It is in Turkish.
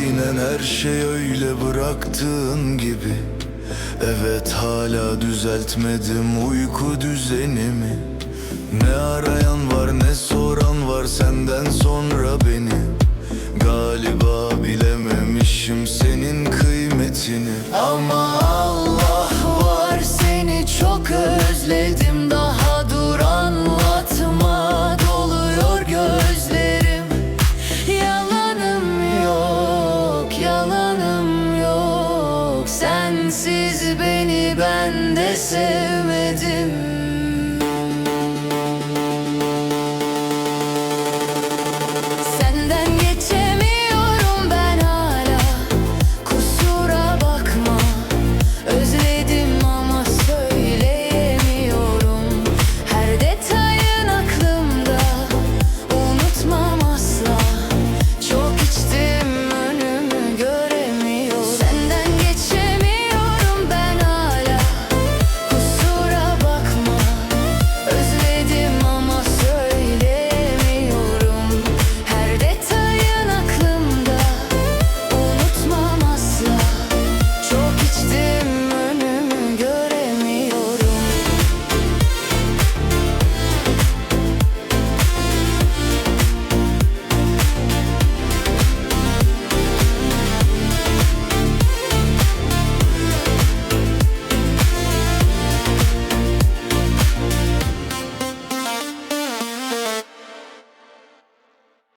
aynen her şey öyle bıraktığın gibi. Evet hala düzeltmedim uyku düzenimi. Ne arayan var ne soran var senden sonra beni. Galiba bilememişim senin kıymetini. Ama Allah var seni çok özledim Sensiz beni ben de sevmedim